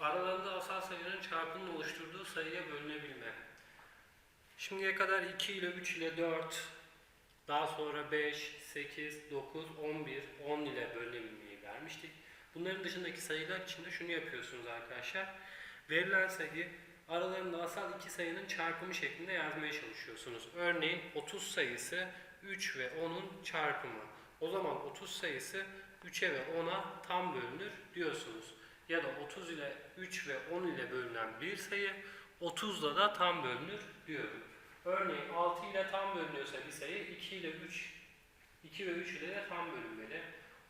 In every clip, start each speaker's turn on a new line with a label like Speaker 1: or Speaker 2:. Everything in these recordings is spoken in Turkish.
Speaker 1: Aralarında asal sayının çarpımının oluşturduğu sayıya bölünebilme. Şimdiye kadar 2 ile 3 ile 4, daha sonra 5, 8, 9, 11, 10 ile bölünebilmeyi vermiştik. Bunların dışındaki sayılar için de şunu yapıyorsunuz arkadaşlar. Verilen sayı aralarında asal iki sayının çarpımı şeklinde yazmaya çalışıyorsunuz. Örneğin 30 sayısı 3 ve 10'un çarpımı. O zaman 30 sayısı 3'e ve 10'a tam bölünür diyorsunuz. Ya da 30 ile 3 ve 10 ile bölünen bir sayı 30'la da tam bölünür diyorum. Örneğin 6 ile tam bölünüyorsa bir sayı 2 ile 3 2 ve 3 ile de tam bölünmeli.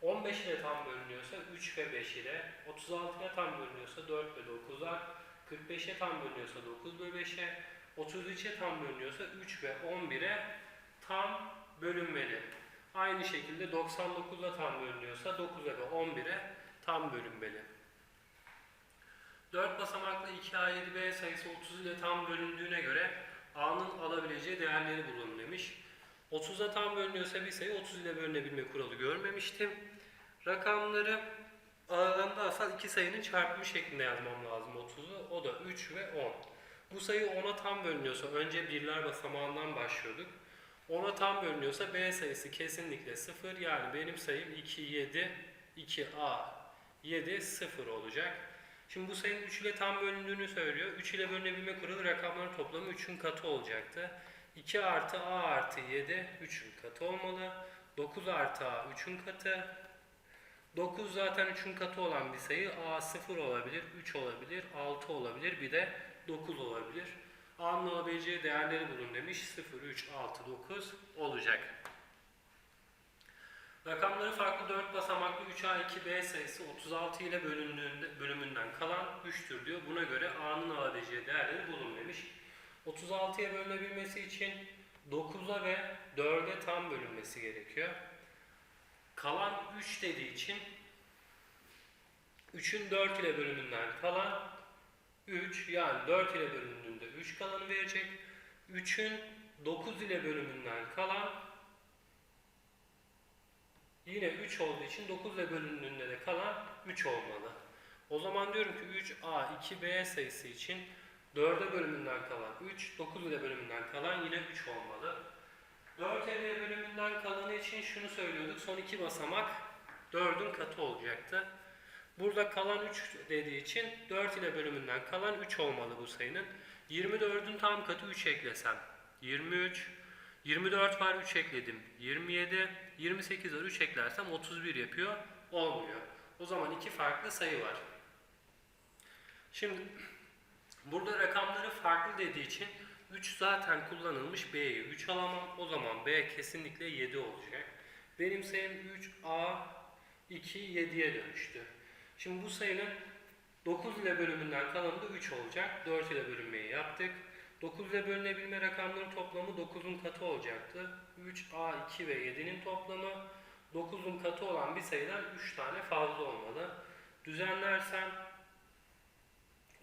Speaker 1: 15 ile tam bölünüyorsa 3 ve 5 ile, 36 ile tam bölünüyorsa 4 ve 9'a, 45'e tam bölünüyorsa 9 ve 5'e, 33'e tam bölünüyorsa 3 ve 11'e tam bölünmeli. Aynı şekilde 99'a tam bölünüyorsa 9'a ve 11'e tam bölünmeli. 4 basamaklı 2A7B sayısı 30 ile tam bölündüğüne göre A'nın alabileceği değerleri bulun demiş. 30'a tam bölünüyorsa bir sayı 30 ile bölünebilme kuralı görmemiştim. Rakamları aralarında asal iki sayının çarpımı şeklinde yazmam lazım 30'u. O da 3 ve 10. Bu sayı 10'a tam bölünüyorsa önce birler basamağından başlıyorduk. 10'a tam bölünüyorsa B sayısı kesinlikle 0. Yani benim sayım 2, 7, 2A, 7, 0 olacak. Şimdi bu sayının 3 ile tam bölündüğünü söylüyor. 3 ile bölünebilme kuralı rakamların toplamı 3'ün katı olacaktı. 2 artı A artı 7 3'ün katı olmalı. 9 artı A 3'ün katı. 9 zaten 3'ün katı olan bir sayı. A 0 olabilir, 3 olabilir, 6 olabilir, bir de 9 olabilir. A'nın alabileceği değerleri bulun demiş. 0, 3, 6, 9 olacak. Rakamları farklı 4 basamaklı 3A2B sayısı 36 ile bölündüğünde, bölümünden kalan 3'tür diyor. Buna göre A'nın alabileceği değerleri bulun demiş. 36'ya bölünebilmesi için 9'a ve 4'e tam bölünmesi gerekiyor. Kalan 3 dediği için 3'ün 4 ile bölümünden kalan 3 yani 4 ile bölündüğünde 3 kalanı verecek. 3'ün 9 ile bölümünden kalan yine 3 olduğu için 9 ile bölündüğünde de kalan 3 olmalı. O zaman diyorum ki 3A 2B sayısı için 4'e bölümünden kalan 3, 9 ile bölümünden kalan yine 3 olmalı. 4 ile bölümünden kalanı için şunu söylüyorduk. Son iki basamak 4'ün katı olacaktı. Burada kalan 3 dediği için 4 ile bölümünden kalan 3 olmalı bu sayının. 24'ün tam katı 3 eklesem. 23, 24 var 3 ekledim. 27, 28 var 3 eklersem 31 yapıyor. Olmuyor. O zaman iki farklı sayı var. Şimdi Burada rakamları farklı dediği için 3 zaten kullanılmış B'yi 3 alamam. O zaman B kesinlikle 7 olacak. Benim sayım 3A 2 7'ye dönüştü. Şimdi bu sayının 9 ile bölümünden kalanı da 3 olacak. 4 ile bölünmeyi yaptık. 9 ile bölünebilme rakamların toplamı 9'un katı olacaktı. 3A 2 ve 7'nin toplamı 9'un katı olan bir sayıdan 3 tane fazla olmalı. Düzenlersem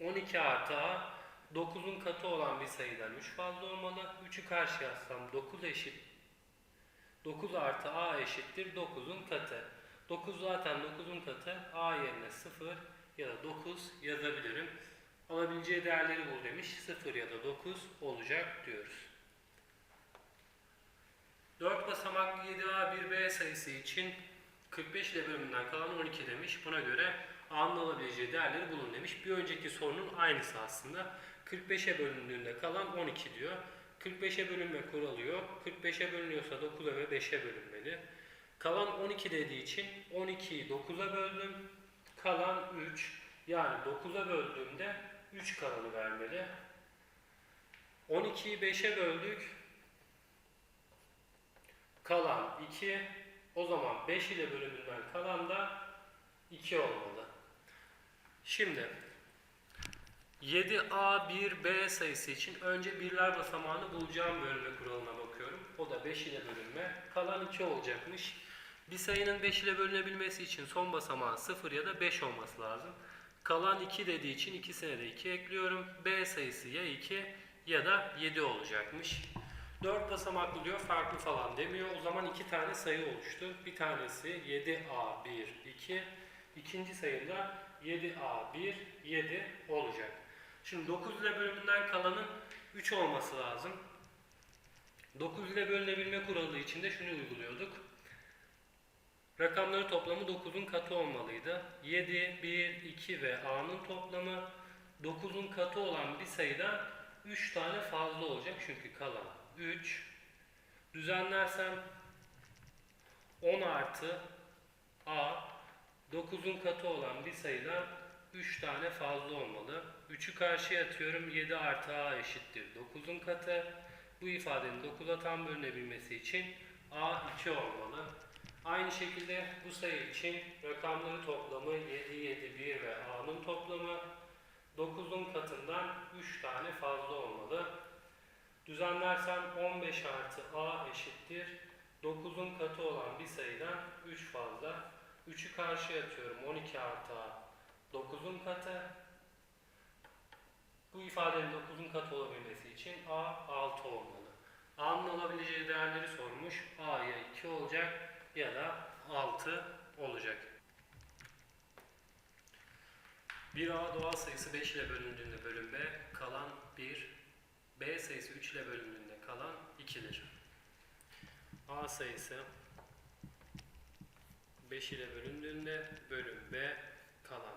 Speaker 1: 12 artı A 9'un katı olan bir sayıdan 3 fazla olmalı. 3'ü karşıya yazsam 9 eşit. 9 artı A eşittir 9'un katı. 9 zaten 9'un katı. A yerine 0 ya da 9 yazabilirim. Alabileceği değerleri bul demiş. 0 ya da 9 olacak diyoruz. 4 basamaklı 7A 1B sayısı için 45 ile bölümünden kalan 12 demiş. Buna göre A'nın alabileceği değerleri bulun demiş. Bir önceki sorunun aynısı aslında. 45'e bölündüğünde kalan 12 diyor. 45'e bölünme kuralı yok. 45'e bölünüyorsa 9'a ve 5'e bölünmeli. Kalan 12 dediği için 12'yi 9'a böldüm. Kalan 3. Yani 9'a böldüğümde 3 kalanı vermeli. 12'yi 5'e böldük. Kalan 2. O zaman 5 ile bölümünden kalan da 2 olmalı. Şimdi 7A1B sayısı için önce birler basamağını bulacağım bölme kuralına bakıyorum. O da 5 ile bölünme. Kalan 2 olacakmış. Bir sayının 5 ile bölünebilmesi için son basamağı 0 ya da 5 olması lazım. Kalan 2 dediği için ikisine de 2 ekliyorum. B sayısı ya 2 ya da 7 olacakmış. 4 basamaklı diyor farklı falan demiyor. O zaman iki tane sayı oluştu. Bir tanesi 7A1 2. İkinci sayıda 7A1 7 olacak. Şimdi 9 ile bölümünden kalanın 3 olması lazım. 9 ile bölünebilme kuralı için de şunu uyguluyorduk. Rakamları toplamı 9'un katı olmalıydı. 7, 1, 2 ve A'nın toplamı 9'un katı olan bir sayıdan 3 tane fazla olacak. Çünkü kalan 3. Düzenlersem 10 artı A 9'un katı olan bir sayıdan 3 tane fazla olmalı. 3'ü karşıya atıyorum. 7 artı A eşittir 9'un katı. Bu ifadenin 9'a tam bölünebilmesi için A 2 olmalı. Aynı şekilde bu sayı için rakamları toplamı 7, 7, 1 ve A'nın toplamı 9'un katından 3 tane fazla olmalı. Düzenlersem 15 artı A eşittir 9'un katı olan bir sayıdan 3 fazla. 3'ü karşıya atıyorum. 12 artı A 9'un katı. Bu ifadenin 9'un katı olabilmesi için A 6 olmalı. A'nın alabileceği değerleri sormuş. A ya 2 olacak ya da 6 olacak. Bir A doğal sayısı 5 ile bölündüğünde bölüm B kalan 1. B sayısı 3 ile bölündüğünde kalan 2'dir. A sayısı 5 ile bölündüğünde bölüm B kalan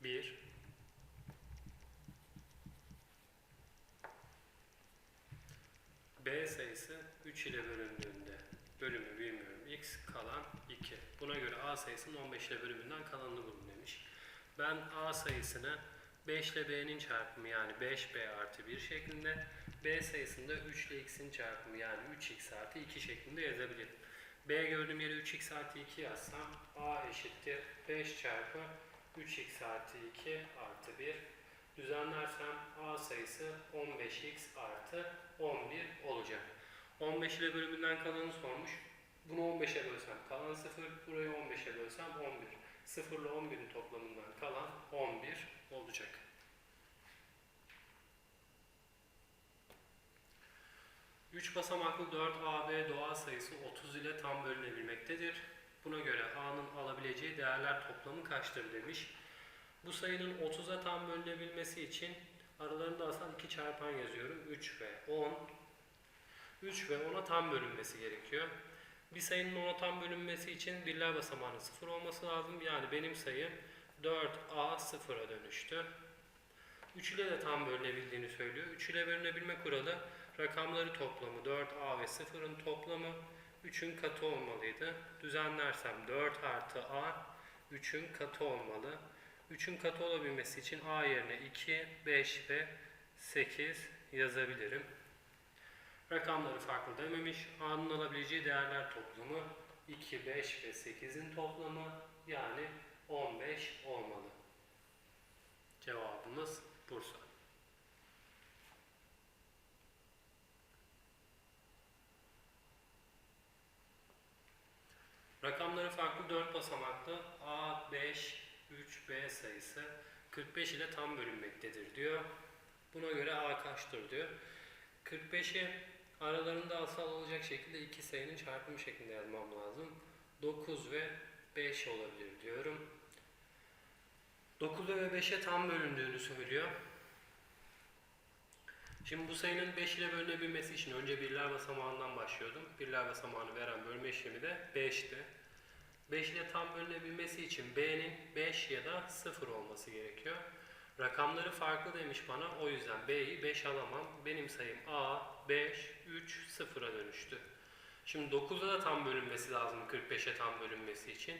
Speaker 1: 1. B sayısı 3 ile bölündüğünde bölümü bilmiyorum. X kalan 2. Buna göre A sayısının 15 ile bölümünden kalanını bulun demiş. Ben A sayısını 5 ile B'nin çarpımı yani 5B artı 1 şeklinde B sayısında 3 ile X'in çarpımı yani 3X artı 2 şeklinde yazabilirim. B gördüğüm yere 3x artı 2 yazsam A eşittir 5 çarpı 3x artı 2 artı 1 düzenlersem A sayısı 15x artı 11 olacak. 15 ile bölümünden kalanı sormuş. Bunu 15'e bölsem kalan 0, burayı 15'e bölsem 11. 0 ile 11'in toplamından kalan 11 olacak. Üç basamaklı 4 AB doğal sayısı 30 ile tam bölünebilmektedir. Buna göre A'nın alabileceği değerler toplamı kaçtır demiş. Bu sayının 30'a tam bölünebilmesi için aralarında asal 2 çarpan yazıyorum. 3 ve 10. 3 ve 10'a tam bölünmesi gerekiyor. Bir sayının 10'a tam bölünmesi için birler basamağının 0 olması lazım. Yani benim sayım 4A 0'a dönüştü. 3 ile de tam bölünebildiğini söylüyor. 3 ile bölünebilme kuralı rakamları toplamı 4A ve 0'ın toplamı 3'ün katı olmalıydı. Düzenlersem 4 artı A 3'ün katı olmalı. 3'ün katı olabilmesi için A yerine 2, 5 ve 8 yazabilirim. Rakamları farklı dememiş. A'nın alabileceği değerler toplamı 2, 5 ve 8'in toplamı yani 15 olmalı. Cevabımız Bursa. Rakamları farklı 4 basamaklı A, 5, 3, B sayısı 45 ile tam bölünmektedir diyor. Buna göre A kaçtır diyor. 45'i aralarında asal olacak şekilde iki sayının çarpımı şeklinde yazmam lazım. 9 ve 5 olabilir diyorum. 9'a ve 5'e tam bölündüğünü söylüyor. Şimdi bu sayının 5 ile bölünebilmesi için önce birler basamağından başlıyordum. Birler basamağını veren bölme işlemi de 5'ti. 5 ile tam bölünebilmesi için B'nin 5 ya da 0 olması gerekiyor. Rakamları farklı demiş bana. O yüzden B'yi 5 alamam. Benim sayım A, 5, 3, 0'a dönüştü. Şimdi 9'a da tam bölünmesi lazım 45'e tam bölünmesi için.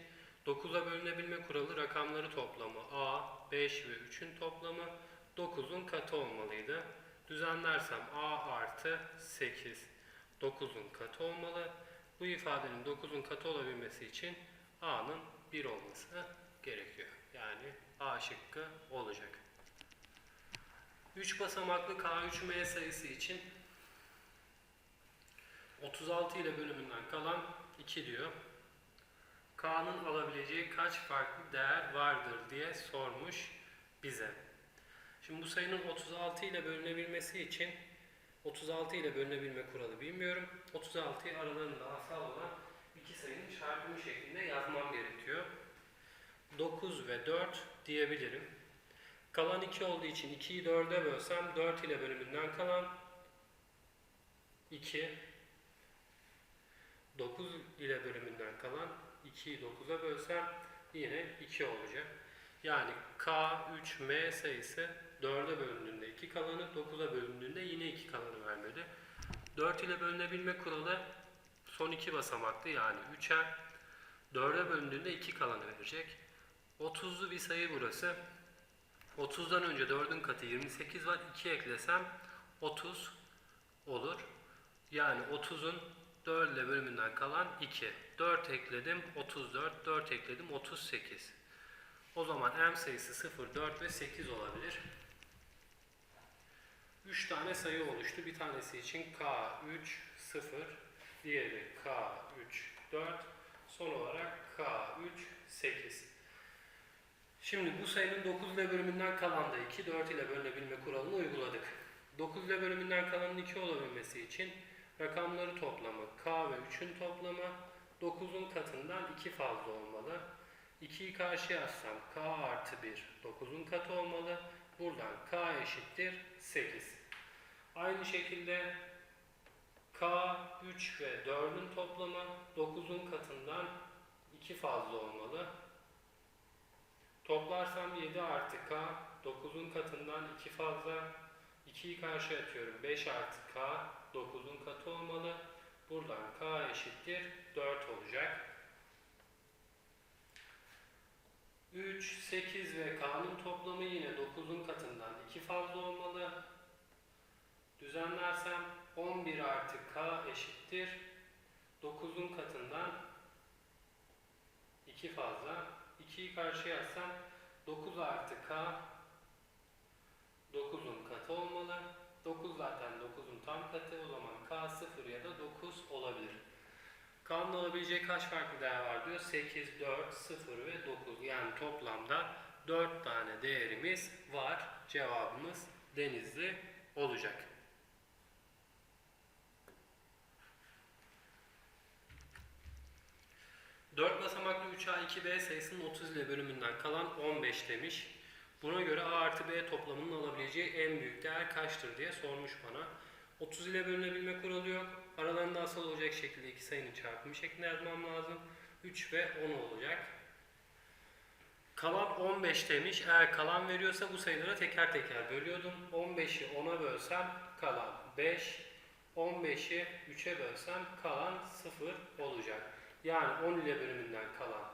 Speaker 1: 9'a bölünebilme kuralı rakamları toplamı A, 5 ve 3'ün toplamı 9'un katı olmalıydı. Düzenlersem A artı 8 9'un katı olmalı. Bu ifadenin 9'un katı olabilmesi için A'nın 1 olması gerekiyor. Yani A şıkkı olacak. 3 basamaklı K3M sayısı için 36 ile bölümünden kalan 2 diyor. K'nın alabileceği kaç farklı değer vardır diye sormuş bize. Şimdi bu sayının 36 ile bölünebilmesi için 36 ile bölünebilme kuralı bilmiyorum. 36'yı aralarında asal olan iki sayının çarpımı şeklinde yazmam gerekiyor. 9 ve 4 diyebilirim. Kalan 2 olduğu için 2'yi 4'e bölsem 4 ile bölümünden kalan 2 9 ile bölümünden kalan 2'yi 9'a bölsem yine 2 olacak. Yani K3M sayısı 4'e bölündüğünde 2 kalanı, 9'a bölündüğünde yine 2 kalanı vermeli. 4 ile bölünebilme kuralı son 2 basamaklı yani 3'er. 4'e bölündüğünde 2 kalanı verecek. 30'lu bir sayı burası. 30'dan önce 4'ün katı 28 var. 2 eklesem 30 olur. Yani 30'un 4 ile bölümünden kalan 2. 4 ekledim 34, 4 ekledim 38. O zaman m sayısı 0, 4 ve 8 olabilir. 3 tane sayı oluştu. Bir tanesi için K3, 0, diğeri K3, 4, son olarak K3, 8. Şimdi bu sayının 9 ile bölümünden kalan da 2, 4 ile bölünebilme kuralını uyguladık. 9 ile bölümünden kalanın 2 olabilmesi için rakamları toplamı k ve 3'ün toplamı 9'un katından 2 fazla olmalı. 2'yi karşıya atsam k artı 1 9'un katı olmalı. Buradan k eşittir 8. Aynı şekilde k 3 ve 4'ün toplamı 9'un katından 2 fazla olmalı. Toplarsam 7 artı k 9'un katından 2 fazla 2'yi karşıya atıyorum 5 artı k 9'un katı olmalı. Buradan k eşittir 4 olacak. 3, 8 ve k'nın toplamı yine 9'un katından 2 fazla olmalı. Düzenlersem 11 artı k eşittir 9'un katından 2 fazla. 2'yi karşıya atsam 9 artı k 9'un katı olmalı. 9 zaten 9'un tam katı. O zaman k 0 ya da 9 olabilir. K'nın alabileceği kaç farklı değer var diyor. 8, 4, 0 ve 9. Yani toplamda 4 tane değerimiz var. Cevabımız denizli olacak. Dört basamaklı 3A 2B sayısının 30 ile bölümünden kalan 15 demiş. Buna göre A artı B toplamının alabileceği en büyük değer kaçtır diye sormuş bana. 30 ile bölünebilme kuralı yok. Aralarında asal olacak şekilde iki sayının çarpımı şeklinde yazmam lazım. 3 ve 10 olacak. Kalan 15 demiş. Eğer kalan veriyorsa bu sayılara teker teker bölüyordum. 15'i 10'a bölsem kalan 5. 15'i 3'e bölsem kalan 0 olacak. Yani 10 ile bölümünden kalan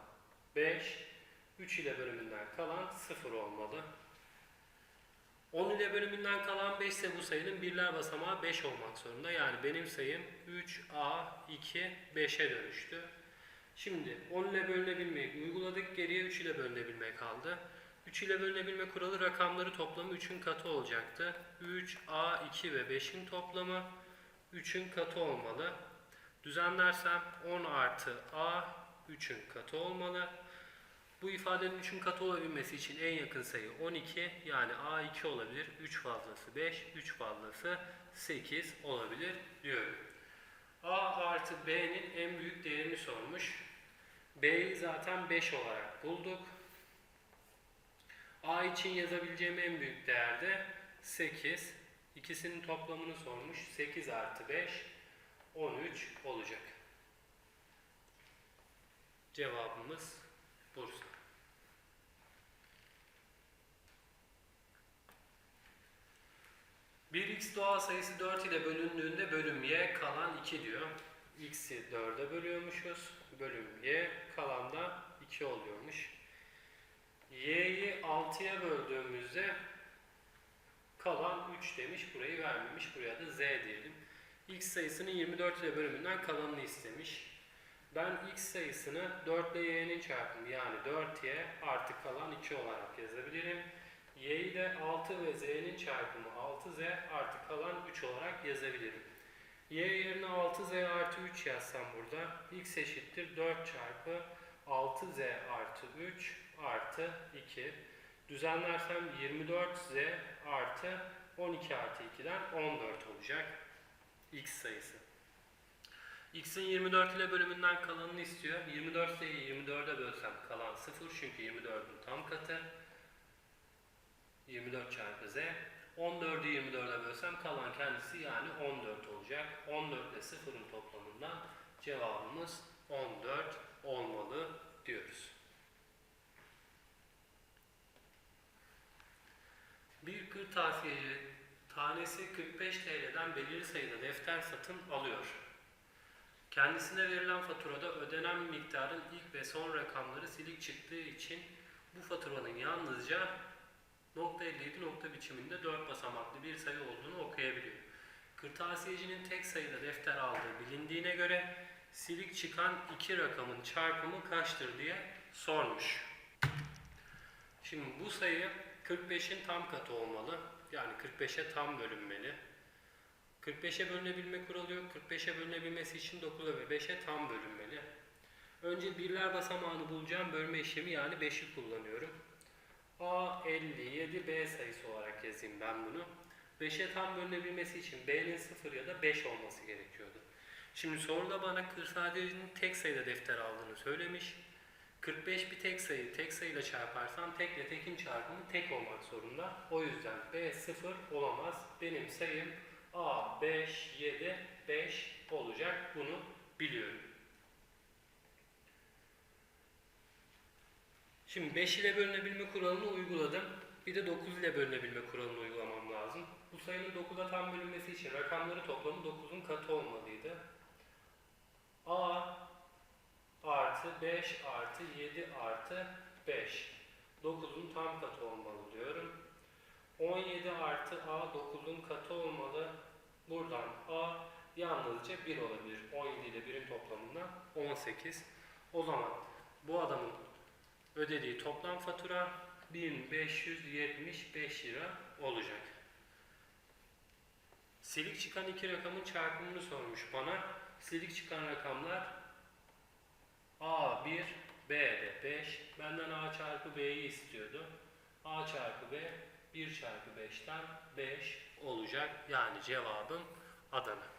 Speaker 1: 5. 3 ile bölümünden kalan 0 olmalı. 10 ile bölümünden kalan 5 ise bu sayının birler basamağı 5 olmak zorunda. Yani benim sayım 3A 2 5'e dönüştü. Şimdi 10 ile bölünebilmeyi uyguladık. Geriye 3 ile bölünebilme kaldı. 3 ile bölünebilme kuralı rakamları toplamı 3'ün katı olacaktı. 3, A, 2 ve 5'in toplamı 3'ün katı olmalı. Düzenlersem 10 artı A 3'ün katı olmalı. Bu ifadenin 3'ün katı olabilmesi için en yakın sayı 12 yani A2 olabilir. 3 fazlası 5, 3 fazlası 8 olabilir diyorum. A artı B'nin en büyük değerini sormuş. B'yi zaten 5 olarak bulduk. A için yazabileceğim en büyük değer de 8. İkisinin toplamını sormuş. 8 artı 5 13 olacak. Cevabımız Bursa. Bir x doğal sayısı 4 ile bölündüğünde bölüm y kalan 2 diyor. x'i 4'e bölüyormuşuz. Bölüm y kalan da 2 oluyormuş. y'yi 6'ya böldüğümüzde kalan 3 demiş. Burayı vermemiş. Buraya da z diyelim. x sayısının 24 ile bölümünden kalanını istemiş. Ben x sayısını 4 ile y'nin çarpımı yani 4y artı kalan 2 olarak yazabilirim. Y'yi de 6 ve z'nin çarpımı 6z artı kalan 3 olarak yazabilirim. y yerine 6z artı 3 yazsam burada x eşittir 4 çarpı 6z artı 3 artı 2. Düzenlersem 24z artı 12 artı 2'den 14 olacak x sayısı. X'in 24 ile bölümünden kalanını istiyor. 24 sayıyı 24'e bölsem kalan 0 çünkü 24'ün tam katı. 24 çarpı z. 14'ü 24'e bölsem kalan kendisi yani 14 olacak. 14 ile 0'ın toplamından cevabımız 14 olmalı diyoruz. Bir kırtasiyeci tanesi 45 TL'den belirli sayıda defter satın alıyor. Kendisine verilen faturada ödenen miktarın ilk ve son rakamları silik çıktığı için bu faturanın yalnızca nokta 57 nokta biçiminde 4 basamaklı bir sayı olduğunu okuyabiliyor. Kırtasiyecinin tek sayıda defter aldığı bilindiğine göre silik çıkan iki rakamın çarpımı kaçtır diye sormuş. Şimdi bu sayı 45'in tam katı olmalı. Yani 45'e tam bölünmeli. 45'e bölünebilme kuralı yok. 45'e bölünebilmesi için 9'a ve 5'e tam bölünmeli. Önce birler basamağını bulacağım. Bölme işlemi yani 5'i kullanıyorum. A 57 B sayısı olarak yazayım ben bunu. 5'e tam bölünebilmesi için B'nin 0 ya da 5 olması gerekiyordu. Şimdi soruda bana kırtasiyecinin tek sayıda defter aldığını söylemiş. 45 bir tek sayı, tek sayıyla çarparsam tekle tekin çarpımı tek olmak zorunda. O yüzden B 0 olamaz. Benim sayım A 5, 7, 5 olacak. Bunu biliyorum. Şimdi 5 ile bölünebilme kuralını uyguladım. Bir de 9 ile bölünebilme kuralını uygulamam lazım. Bu sayının 9'a tam bölünmesi için rakamları toplamı 9'un katı olmalıydı. A artı 5 artı 7 artı 5. 9'un tam katı olmalı diyorum. 17 artı A 9'un katı olmalı. Buradan A yalnızca 1 olabilir. 17 ile 1'in toplamından 18. O zaman bu adamın ödediği toplam fatura 1575 lira olacak. Silik çıkan iki rakamın çarpımını sormuş bana. Silik çıkan rakamlar A1, B de 5. Benden A çarpı B'yi istiyordu. A çarpı B 1 çarpı 5'ten 5 olacak. Yani cevabım Adana.